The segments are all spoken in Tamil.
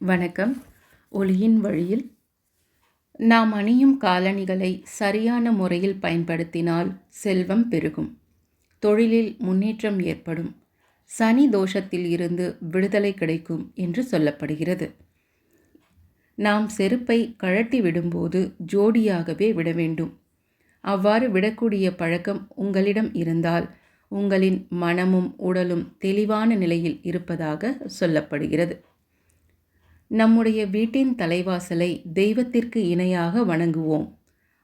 வணக்கம். ஒளியின் வழியில் நாம் அணியும் காலணிகளை சரியான முறையில் பயன்படுத்தினால் செல்வம் பெருகும். தொழிலில் முன்னேற்றம் ஏற்படும். சனி தோஷத்தில் இருந்து விடுதலை கிடைக்கும் என்று சொல்லப்படுகிறது. நாம் செருப்பை கழட்டி விடும்போது ஜோடியாகவே விட வேண்டும். அவ்வாறு விடக்கூடிய பழக்கம் உங்களிடம் இருந்தால் உங்களின் மனமும் உடலும் தெளிவான நிலையில் இருப்பதாக சொல்லப்படுகிறது. நம்முடைய வீட்டின் தலைவாசலை தெய்வத்திற்கு இணையாக வணங்குவோம்.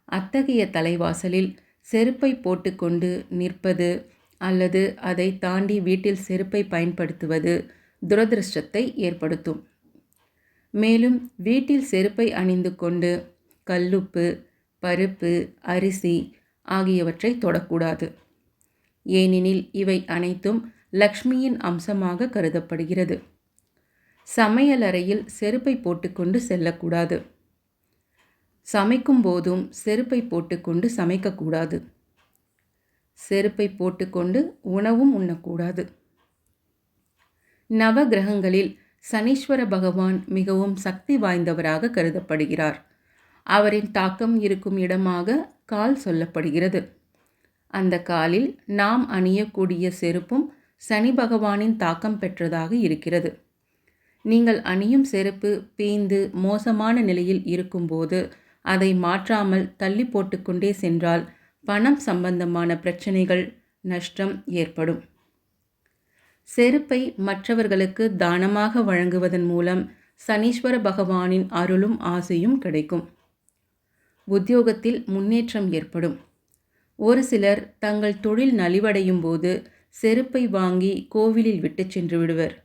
அத்தகைய தலைவாசலில் செருப்பை போட்டுக்கொண்டு நிற்பது அல்லது அதை தாண்டி வீட்டில் செருப்பை பயன்படுத்துவது துரதிருஷ்டத்தை ஏற்படுத்தும். மேலும் வீட்டில் செருப்பை அணிந்து கொண்டு கல்லுப்பு பருப்பு அரிசி ஆகியவற்றை தொடக்கூடாது. ஏனெனில் இவை அனைத்தும் லக்ஷ்மியின் அம்சமாக கருதப்படுகிறது. சமையலறையில் செருப்பை போட்டுக்கொண்டு செல்லக்கூடாது. சமைக்கும் போதும் செருப்பை போட்டுக்கொண்டு சமைக்கக்கூடாது. செருப்பை போட்டுக்கொண்டு உணவும் உண்ணக்கூடாது. நவ கிரகங்களில் சனீஸ்வர பகவான் மிகவும் சக்தி வாய்ந்தவராக கருதப்படுகிறார். அவரின் தாக்கம் இருக்கும் இடமாக கால் சொல்லப்படுகிறது. அந்த காலில் நாம் அணியக்கூடிய செருப்பும் சனி பகவானின் தாக்கம் பெற்றதாக இருக்கிறது. நீங்கள் அணியும் செருப்பு பீந்து மோசமான நிலையில் இருக்கும்போது அதை மாற்றாமல் தள்ளி போட்டுக்கொண்டே சென்றால் பணம் சம்பந்தமான பிரச்சனைகள் நஷ்டம் ஏற்படும். செருப்பை மற்றவர்களுக்கு தானமாக வழங்குவதன் மூலம் சனீஸ்வர பகவானின் அருளும் ஆசையும் கிடைக்கும். உத்தியோகத்தில் முன்னேற்றம் ஏற்படும். ஒரு சிலர் தங்கள் தொழில் நலிவடையும் போது செருப்பை வாங்கி கோவிலில் விட்டு சென்று விடுவர்.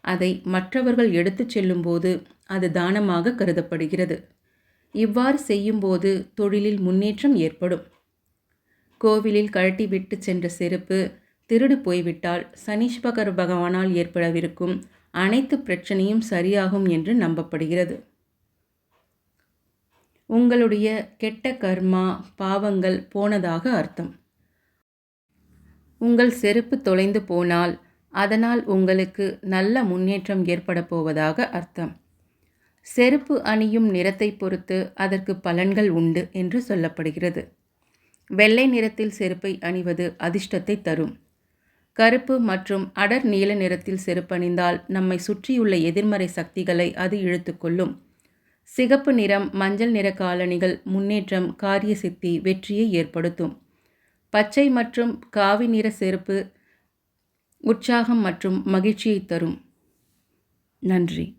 அதை மற்றவர்கள் எடுத்துச் செல்லும்போது அது தானமாக கருதப்படுகிறது. இவ்வாறு செய்யும்போது தொழிலில் முன்னேற்றம் ஏற்படும். கோவிலில் கழட்டி விட்டு சென்ற செருப்பு திருடு போய்விட்டால் சனீஸ்வகர் பகவானால் ஏற்படவிருக்கும் அனைத்து பிரச்சனையும் சரியாகும் என்று நம்பப்படுகிறது. உங்களுடைய கெட்ட கர்மா பாவங்கள் போனதாக அர்த்தம். உங்கள் செருப்பு தொலைந்து போனால் அதனால் உங்களுக்கு நல்ல முன்னேற்றம் ஏற்பட போவதாக அர்த்தம். செருப்பு அணியும் நிறத்தை பொறுத்து அதற்கு பலன்கள் உண்டு என்று சொல்லப்படுகிறது. வெள்ளை நிறத்தில் செருப்பை அணிவது அதிர்ஷ்டத்தை தரும். கருப்பு மற்றும் அடர் நீல நிறத்தில் செருப்பணிந்தால் நம்மை சுற்றியுள்ள எதிர்மறை சக்திகளை அது இழுத்துக்கொள்ளும் சிகப்பு நிறம் மஞ்சள் நிற காலணிகள் முன்னேற்றம் காரிய சித்தி வெற்றியை ஏற்படுத்தும். பச்சை மற்றும் காவி நிற செருப்பு உற்சாகம் மற்றும் மகிழ்ச்சியை தரும். நன்றி.